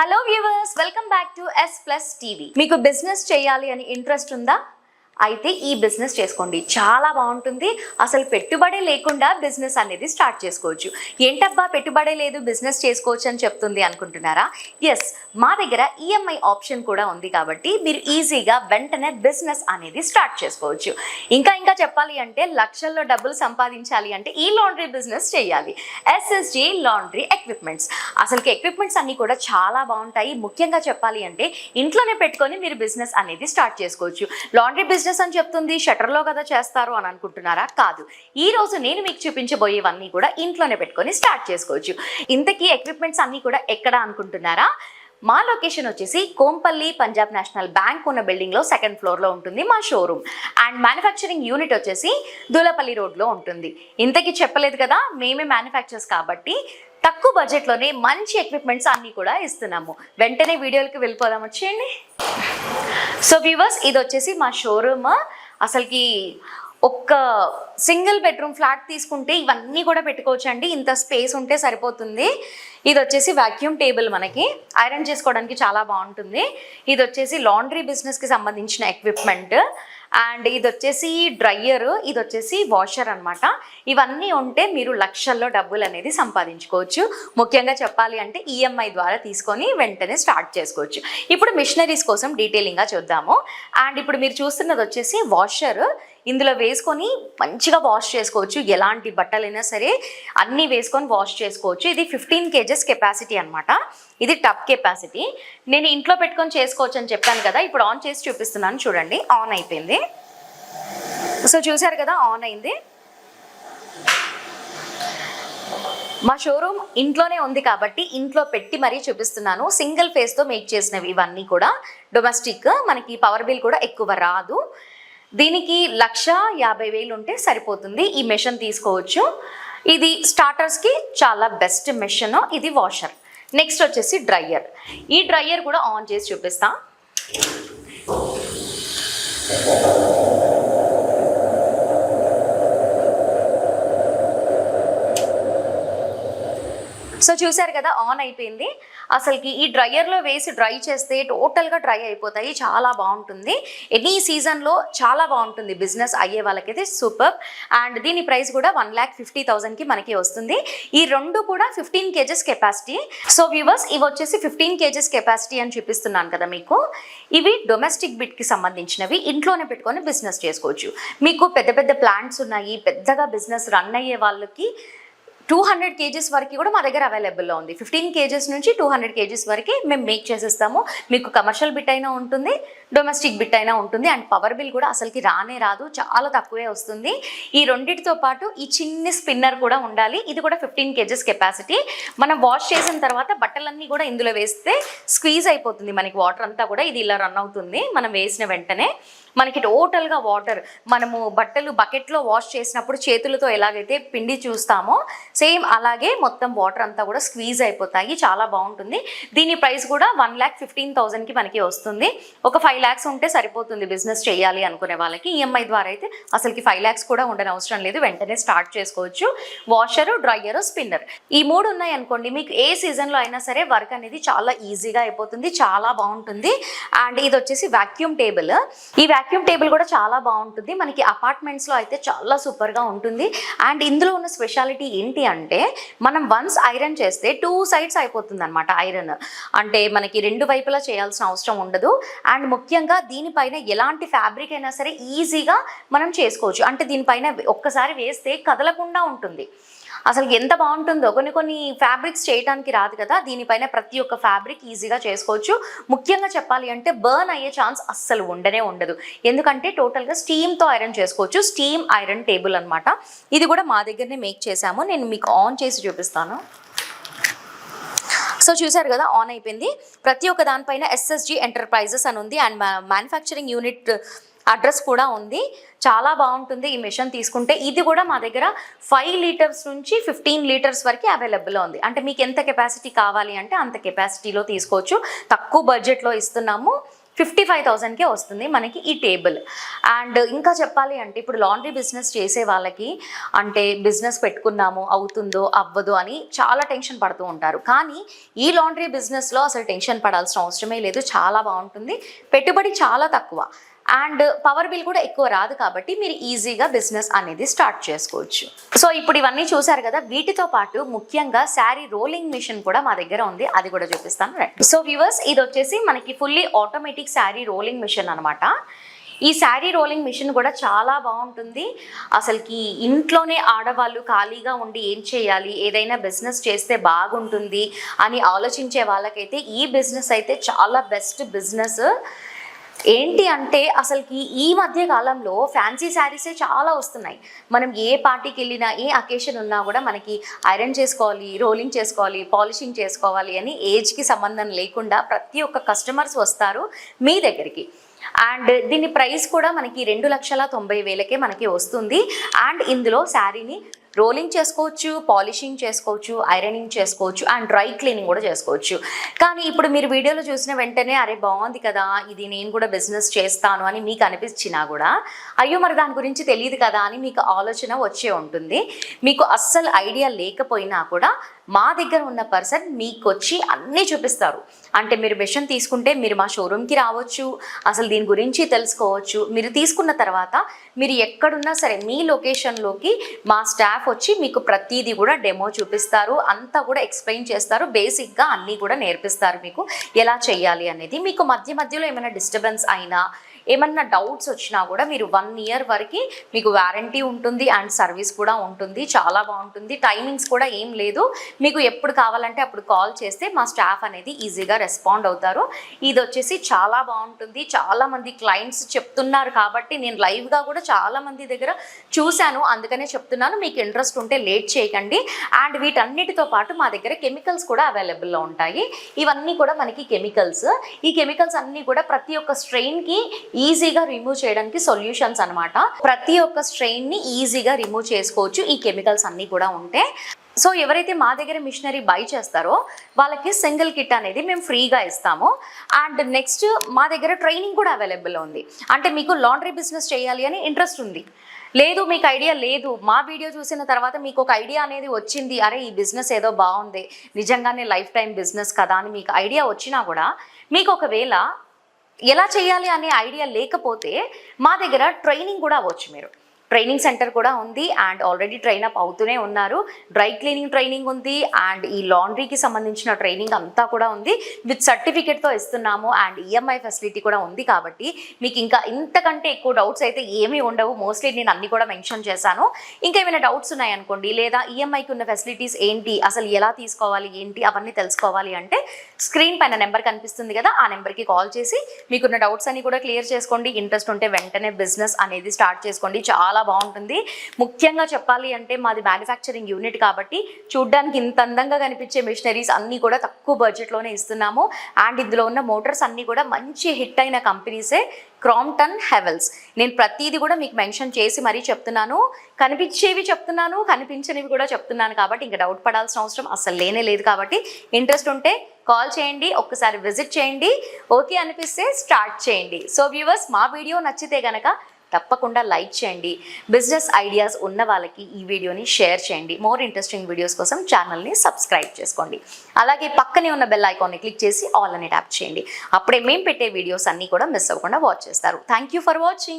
Hello viewers welcome back to S plus TV మీకు business చేయాలి అని ఇంట్రెస్ట్ ఉందా? అయితే ఈ బిజినెస్ చేసుకోండి. చాలా బాగుంటుంది. అసలు పెట్టుబడి లేకుండా బిజినెస్ అనేది స్టార్ట్ చేసుకోవచ్చు. ఏంటబ్బా పెట్టుబడి లేదు బిజినెస్ చేసుకోవచ్చు అని చెప్తుంది అనుకుంటున్నారా? ఎస్ మా దగ్గర ఈఎంఐ ఆప్షన్ కూడా ఉంది కాబట్టి మీరు ఈజీగా వెంటనే బిజినెస్ అనేది స్టార్ట్ చేసుకోవచ్చు. ఇంకా ఇంకా చెప్పాలి అంటే లక్షల్లో డబ్బులు సంపాదించాలి అంటే ఈ లాండ్రీ బిజినెస్ చేయాలి. SSG laundry equipments. అసలుకి ఎక్విప్మెంట్స్ అన్నీ కూడా చాలా బాగుంటాయి. ముఖ్యంగా చెప్పాలి అంటే ఇంట్లోనే పెట్టుకొని మీరు బిజినెస్ అనేది స్టార్ట్ చేసుకోవచ్చు. లాండ్రీ బిజినెస్ అని చెప్తుంది షటర్లో కదా చేస్తారు అని అనుకుంటున్నారా? కాదు. ఈ రోజు నేను మీకు చూపించబోయేవన్నీ కూడా ఇంట్లోనే పెట్టుకొని స్టార్ట్ చేసుకోవచ్చు. ఇంతకీ ఎక్విప్మెంట్స్ అన్నీ కూడా ఎక్కడ అనుకుంటున్నారా? మా లొకేషన్ వచ్చేసి కోంపల్లి పంజాబ్ నేషనల్ బ్యాంక్ ఉన్న బిల్డింగ్లో సెకండ్ ఫ్లోర్లో ఉంటుంది మా షోరూమ్ అండ్ మ్యానుఫ్యాక్చరింగ్ యూనిట్ వచ్చేసి దూలపల్లి రోడ్లో ఉంటుంది. ఇంతకీ చెప్పలేదు కదా మేమే మ్యానుఫ్యాక్చర్స్ కాబట్టి తక్కువ బడ్జెట్లోనే మంచి ఎక్విప్మెంట్స్ అన్నీ కూడా ఇస్తున్నాము. వెంటనే వీడియోలకి వెళ్ళిపోదాం వచ్చేయండి సో వ్యూవర్స్ ఇది వచ్చేసి మా షోరూమ్ అసలుకి ఒక్క సింగిల్ బెడ్రూమ్ ఫ్లాట్ తీసుకుంటే ఇవన్నీ కూడా పెట్టుకోవచ్చు అండి ఇంత స్పేస్ ఉంటే సరిపోతుంది. ఇది వచ్చేసి వాక్యూమ్ టేబుల్ మనకి. ఐరన్ చేసుకోవడానికి చాలా బాగుంటుంది. ఇది వచ్చేసి లాండ్రీ బిజినెస్కి సంబంధించిన ఎక్విప్మెంట్ అండ్ ఇది వచ్చేసి డ్రయ్యర్ ఇది వచ్చేసి వాషర్ అన్నమాట. ఇవన్నీ ఉంటే మీరు లక్షల్లో డబ్బులు అనేది సంపాదించుకోవచ్చు. ముఖ్యంగా చెప్పాలి అంటే ఈఎంఐ ద్వారా తీసుకొని వెంటనే స్టార్ట్ చేసుకోవచ్చు. ఇప్పుడు మిషనరీస్ కోసం డీటెయిలింగ్గా చూద్దాము. అండ్ ఇప్పుడు మీరు చూస్తున్నది వచ్చేసి వాషర్ ఇందులో వేసుకొని మంచిగా వాష్ చేసుకోవచ్చు. ఎలాంటి బట్టలైనా సరే అన్నీ వేసుకొని వాష్ చేసుకోవచ్చు. ఇది ఫిఫ్టీన్ కేజెస్ కెపాసిటీ అనమాట ఇది టప్ కెపాసిటీ. నేను ఇంట్లో పెట్టుకొని చేసుకోవచ్చు అని చెప్పాను కదా ఇప్పుడు ఆన్ చేసి చూపిస్తున్నాను. చూడండి ఆన్ అయిపోయింది. సో చూసారు కదా ఆన్ అయింది. మా షోరూమ్ ఇంట్లోనే ఉంది కాబట్టి ఇంట్లో పెట్టి మరీ చూపిస్తున్నాను. సింగిల్ ఫేస్తో మేక్ చేసినవి ఇవన్నీ కూడా. డొమెస్టిక్ మనకి పవర్ బిల్ కూడా ఎక్కువ రాదు. దీనికి లక్ష యాభై వేలు ఉంటే సరిపోతుంది. ఈ మెషిన్ తీసుకోవచ్చు. ఇది స్టార్టర్స్కి చాలా బెస్ట్ మెషిన్. ఇది వాషర్ నెక్స్ట్ వచ్చేసి డ్రయ్యర్ ఈ డ్రయ్యర్ కూడా ఆన్ చేసి చూపిస్తా. సో చూసారు కదా ఆన్ అయిపోయింది. అసలుకి ఈ డ్రయర్లో వేసి డ్రై చేస్తే టోటల్గా డ్రై అయిపోతాయి చాలా బాగుంటుంది. ఎనీ సీజన్లో చాలా బాగుంటుంది బిజినెస్ అయ్యే వాళ్ళకైతే సూపర్. అండ్ దీని ప్రైస్ కూడా వన్ ల్యాక్ ఫిఫ్టీ థౌసండ్కి మనకి వస్తుంది. ఈ రెండు కూడా fifteen kgs capacity. So viewers ఇవి వచ్చేసి ఫిఫ్టీన్ కేజెస్ కెపాసిటీ అని చూపిస్తున్నాను కదా మీకు. ఇవి డొమెస్టిక్ బిట్కి సంబంధించినవి. ఇంట్లోనే పెట్టుకొని బిజినెస్ చేసుకోవచ్చు. మీకు పెద్ద పెద్ద ప్లాంట్స్ ఉన్నాయి పెద్దగా బిజినెస్ రన్ అయ్యే వాళ్ళకి టూ హండ్రెడ్ కేజీస్ వరకు కూడా మా దగ్గర అవైలబుల్లో ఉంది. ఫిఫ్టీన్ కేజెస్ నుంచి టూ హండ్రెడ్ కేజీస్ వరకు మేము మేక్ చేసేస్తాము. మీకు కమర్షియల్ బిట్ అయినా ఉంటుంది డొమెస్టిక్ బిట్ అయినా ఉంటుంది అండ్ పవర్ బిల్ కూడా అసలుకి రానే రాదు చాలా తక్కువే వస్తుంది. ఈ రెండింటితో పాటు ఈ చిన్ని స్పిన్నర్ కూడా ఉండాలి. ఇది కూడా ఫిఫ్టీన్ కేజెస్ కెపాసిటీ. మనం వాష్ చేసిన తర్వాత బట్టలన్నీ కూడా ఇందులో వేస్తే స్క్వీజ్ అయిపోతుంది మనకి వాటర్ అంతా కూడా. ఇది ఇలా రన్ అవుతుంది. మనం వేసిన వెంటనే మనకి టోటల్గా వాటర్ మనము బట్టలు బకెట్లో వాష్ చేసినప్పుడు చేతులతో ఎలాగైతే పిండి చూస్తామో సేమ్ అలాగే మొత్తం వాటర్ అంతా కూడా స్క్వీజ్ అయిపోతాయి. చాలా బాగుంటుంది. దీని ప్రైస్ కూడా వన్ ల్యాక్ ఫిఫ్టీన్ థౌసండ్కి మనకి వస్తుంది. ఒక ఫైవ్ ల్యాక్స్ ఉంటే సరిపోతుంది బిజినెస్ చేయాలి అనుకునే వాళ్ళకి. ఈఎంఐ ద్వారా అయితే అసలుకి ఫైవ్ ల్యాక్స్ కూడా ఉండని అవసరం లేదు. వెంటనే స్టార్ట్ చేసుకోవచ్చు. వాషరు డ్రయ్యరు స్పిన్నర్ ఈ మూడు ఉన్నాయి అనుకోండి. మీకు ఏ సీజన్లో అయినా సరే వర్క్ అనేది చాలా ఈజీగా అయిపోతుంది. చాలా బాగుంటుంది. అండ్ ఇది వచ్చేసి వాక్యూమ్ టేబుల్ ఈ వాక్యూమ్ టేబుల్ కూడా చాలా బాగుంటుంది. మనకి అపార్ట్మెంట్స్లో అయితే చాలా సూపర్గా ఉంటుంది. అండ్ ఇందులో ఉన్న స్పెషాలిటీ ఏంటి అంటే మనం వన్స్ ఐరన్ చేస్తే టూ సైడ్స్ అయిపోతుంది అనమాట ఐరన్ అంటే మనకి రెండు వైపులా చేయాల్సిన అవసరం ఉండదు. అండ్ ముఖ్యంగా దీనిపైన ఎలాంటి ఫ్యాబ్రిక్ అయినా సరే ఈజీగా మనం చేసుకోవచ్చు. అంటే దీనిపైన ఒక్కసారి వేస్తే కదలకుండా ఉంటుంది. అసలు ఎంత బాగుంటుందో కొన్ని కొన్ని ఫ్యాబ్రిక్స్ చేయడానికి రాదు కదా దీనిపైన ప్రతి ఒక్క ఫ్యాబ్రిక్ ఈజీగా చేసుకోవచ్చు. ముఖ్యంగా చెప్పాలి అంటే బర్న్ అయ్యే ఛాన్స్ అస్సలు ఉండనే ఉండదు. ఎందుకంటే టోటల్గా స్టీమ్తో ఐరన్ చేసుకోవచ్చు. స్టీమ్ ఐరన్ టేబుల్ అనమాట ఇది కూడా మా దగ్గరనే మేక్ చేశాము. నేను మీకు ఆన్ చేసి చూపిస్తాను. సో చూసారు కదా ఆన్ అయిపోయింది. ప్రతి ఒక్క దానిపైన ఎస్ఎస్జి ఎంటర్ప్రైజెస్ అని ఉంది. అండ్ మ్యానుఫ్యాక్చరింగ్ యూనిట్ అడ్రస్ కూడా ఉంది. చాలా బాగుంటుంది ఈ మిషన్ తీసుకుంటే. ఇది కూడా మా దగ్గర ఫైవ్ లీటర్స్ నుంచి ఫిఫ్టీన్ లీటర్స్ వరకు అవైలబుల్లో ఉంది. అంటే మీకు ఎంత కెపాసిటీ కావాలి అంటే అంత కెపాసిటీలో తీసుకోవచ్చు. తక్కువ బడ్జెట్లో ఇస్తున్నాము. ఫిఫ్టీ ఫైవ్ థౌజండ్కే వస్తుంది మనకి ఈ టేబుల్. అండ్ ఇంకా చెప్పాలి అంటే ఇప్పుడు లాండ్రీ బిజినెస్ చేసే వాళ్ళకి అంటే బిజినెస్ పెట్టుకున్నాము అవుతుందో అవ్వదో అని చాలా టెన్షన్ పడుతూ ఉంటారు. కానీ ఈ లాండ్రీ బిజినెస్లో అసలు టెన్షన్ పడాల్సిన అవసరమే లేదు. చాలా బాగుంటుంది. పెట్టుబడి చాలా తక్కువ. అండ్ పవర్ బిల్ కూడా ఎక్కువ రాదు కాబట్టి మీరు ఈజీగా బిజినెస్ అనేది స్టార్ట్ చేసుకోవచ్చు. సో ఇప్పుడు ఇవన్నీ చూసారు కదా వీటితో పాటు ముఖ్యంగా శారీ రోలింగ్ మిషన్ కూడా మా దగ్గర ఉంది. అది కూడా చూపిస్తాను. రండి. సో వ్యూవర్స్ ఇది వచ్చేసి మనకి fully automatic sari rolling machine అనమాట ఈ శారీ రోలింగ్ మిషన్ కూడా చాలా బాగుంటుంది. అసలుకి ఇంట్లోనే ఆడవాళ్ళు ఖాళీగా ఉండి ఏం చేయాలి ఏదైనా బిజినెస్ చేస్తే బాగుంటుంది అని ఆలోచించే వాళ్ళకైతే ఈ బిజినెస్ అయితే చాలా బెస్ట్ బిజినెస్ ఏంటి అంటే అసలుకి ఈ మధ్య కాలంలో ఫ్యాన్సీ శారీసే చాలా వస్తున్నాయి. మనం ఏ పార్టీకి వెళ్ళినా ఏ అకేషన్ ఉన్నా కూడా మనకి ఐరన్ చేసుకోవాలి రోలింగ్ చేసుకోవాలి పాలిషింగ్ చేసుకోవాలి అని ఏజ్కి సంబంధం లేకుండా ప్రతి ఒక్క కస్టమర్స్ వస్తారు మీ దగ్గరికి. అండ్ దీని ప్రైస్ కూడా మనకి రెండు లక్షల తొంభై వేలకే మనకి వస్తుంది. అండ్ ఇందులో శారీని రోలింగ్ చేసుకోవచ్చు పాలిషింగ్ చేసుకోవచ్చు ఐరనింగ్ చేసుకోవచ్చు అండ్ డ్రై క్లీనింగ్ కూడా చేసుకోవచ్చు. కానీ ఇప్పుడు మీరు వీడియోలో చూసిన వెంటనే అరే బాగుంది కదా ఇది నేను కూడా బిజినెస్ చేస్తాను అని మీకు అనిపించినా కూడా అయ్యో మరి దాని గురించి తెలియదు కదా అని మీకు ఆలోచన వచ్చే ఉంటుంది. మీకు అస్సలు ఐడియా లేకపోయినా కూడా మా దగ్గర ఉన్న పర్సన్ మీకు వచ్చి అన్నీ చూపిస్తారు. అంటే మీరు మిషన్ తీసుకుంటే మీరు మా షోరూమ్కి రావచ్చు అసలు దీని గురించి తెలుసుకోవచ్చు. మీరు తీసుకున్న తర్వాత మీరు ఎక్కడున్నా సరే మీ లొకేషన్లోకి మా స్టాఫ్ వచ్చి మీకు ప్రతిదీ కూడా డెమో చూపిస్తారు. అంతా కూడా ఎక్స్ప్లెయిన్ చేస్తారు. బేసిక్గా అన్నీ కూడా నేర్పిస్తారు మీకు. ఎలా చేయాలి అనేది. మీకు మధ్య మధ్యలో ఏమైనా డిస్టర్బెన్స్ అయినా ఏమన్నా డౌట్స్ వచ్చినా కూడా మీరు వన్ ఇయర్ వరకు మీకు వారంటీ ఉంటుంది అండ్ సర్వీస్ కూడా ఉంటుంది. చాలా బాగుంటుంది. టైమింగ్స్ కూడా ఏం లేదు. మీకు ఎప్పుడు కావాలంటే అప్పుడు కాల్ చేస్తే మా స్టాఫ్ అనేది ఈజీగా రెస్పాండ్ అవుతారు. ఇది వచ్చేసి చాలా బాగుంటుంది. చాలా మంది క్లయింట్స్ చెప్తున్నారు కాబట్టి నేను లైవ్గా కూడా చాలా మంది దగ్గర చూశాను. అందుకనే చెప్తున్నాను. మీకు ఇంట్రెస్ట్ ఉంటే లేట్ చేయకండి. అండ్ వీటన్నిటితో పాటు మా దగ్గర కెమికల్స్ కూడా అవైలబుల్లో ఉంటాయి. ఇవన్నీ కూడా మనకి కెమికల్స్ ఈ కెమికల్స్ అన్నీ కూడా ప్రతి ఒక్క స్ట్రెయిన్కి ఈజీగా రిమూవ్ చేయడానికి సొల్యూషన్స్ అనమాట ప్రతి ఒక్క స్ట్రెయిన్ని ఈజీగా రిమూవ్ చేసుకోవచ్చు. ఈ కెమికల్స్ అన్నీ కూడా ఉంటే. సో ఎవరైతే మా దగ్గర మిషనరీ బై చేస్తారో వాళ్ళకి సింగిల్ కిట్ అనేది మేము ఫ్రీగా ఇస్తాము. అండ్ నెక్స్ట్ మా దగ్గర ట్రైనింగ్ కూడా అవైలబుల్ ఉంది. అంటే మీకు లాండ్రీ బిజినెస్ చేయాలి అని ఇంట్రెస్ట్ ఉంది. లేదు మీకు ఐడియా లేదు. మా వీడియో చూసిన తర్వాత మీకు ఒక ఐడియా అనేది వచ్చింది. అరే ఈ బిజినెస్ ఏదో బాగుంది. నిజంగానే లైఫ్ టైం బిజినెస్ కదా అని మీకు ఐడియా వచ్చినా కూడా మీకు ఒకవేళ ఎలా చేయాలి అనే ఐడియా లేకపోతే మా దగ్గర ట్రైనింగ్ కూడా అవ్వచ్చు మీరు. ట్రైనింగ్ సెంటర్ కూడా ఉంది అండ్ ఆల్రెడీ ట్రైన్ అప్ అవుతూనే ఉన్నారు. డ్రై క్లీనింగ్ ట్రైనింగ్ ఉంది అండ్ ఈ లాండ్రీకి సంబంధించిన ట్రైనింగ్ అంతా కూడా ఉంది. విత్ సర్టిఫికేట్తో ఇస్తున్నాము అండ్ ఈఎంఐ ఫెసిలిటీ కూడా ఉంది కాబట్టి మీకు ఇంకా ఇంతకంటే ఎక్కువ డౌట్స్ అయితే ఏమీ ఉండవు. మోస్ట్లీ నేను అన్ని కూడా మెన్షన్ చేశాను. ఇంకా ఏమైనా డౌట్స్ ఉన్నాయనుకోండి లేదా ఈఎంఐకి ఉన్న ఫెసిలిటీస్ ఏంటి? అసలు ఎలా తీసుకోవాలి? ఏంటి? అవన్నీ తెలుసుకోవాలి అంటే స్క్రీన్ పైన నెంబర్ కనిపిస్తుంది కదా ఆ నెంబర్కి కాల్ చేసి మీకున్న డౌట్స్ అన్ని కూడా క్లియర్ చేసుకోండి. ఇంట్రెస్ట్ ఉంటే వెంటనే బిజినెస్ అనేది స్టార్ట్ చేసుకోండి. చాలా బాగుంటుంది. ముఖ్యంగా చెప్పాలి అంటే మాది మ్యానుఫ్యాక్చరింగ్ యూనిట్ కాబట్టి చూడ్డానికి ఇంత అందంగా కనిపించే మిషనరీస్ అన్నీ కూడా తక్కువ బడ్జెట్లోనే ఇస్తున్నాము. అండ్ ఇందులో ఉన్న మోటార్స్ అన్నీ కూడా మంచి హిట్ అయిన కంపెనీసే క్రాంప్టన్ హెవెల్స్ నేను ప్రతిదీ కూడా మీకు మెన్షన్ చేసి మరీ చెప్తున్నాను. కనిపించేవి చెప్తున్నాను కనిపించనివి కూడా చెప్తున్నాను కాబట్టి ఇంకా డౌట్ పడాల్సిన అవసరం అసలు లేనే లేదు కాబట్టి ఇంట్రెస్ట్ ఉంటే కాల్ చేయండి ఒక్కసారి విజిట్ చేయండి. ఓకే అనిపిస్తే స్టార్ట్ చేయండి. సో వ్యూవర్స్ మా వీడియో నచ్చితే గనక తప్పకుండా లైక్ చేయండి. బిజినెస్ ఐడియాస్ ఉన్న వాళ్ళకి ఈ వీడియోని షేర్ చేయండి. మోర్ ఇంట్రెస్టింగ్ వీడియోస్ కోసం ఛానల్ని సబ్స్క్రైబ్ చేసుకోండి. అలాగే పక్కనే ఉన్న బెల్ ఐకాన్ని క్లిక్ చేసి ఆల్ అని ట్యాప్ చేయండి. అప్పుడే మేము పెట్టే వీడియోస్ అన్నీ కూడా మిస్ అవ్వకుండా వాచ్ చేస్తారు. Thank you for watching.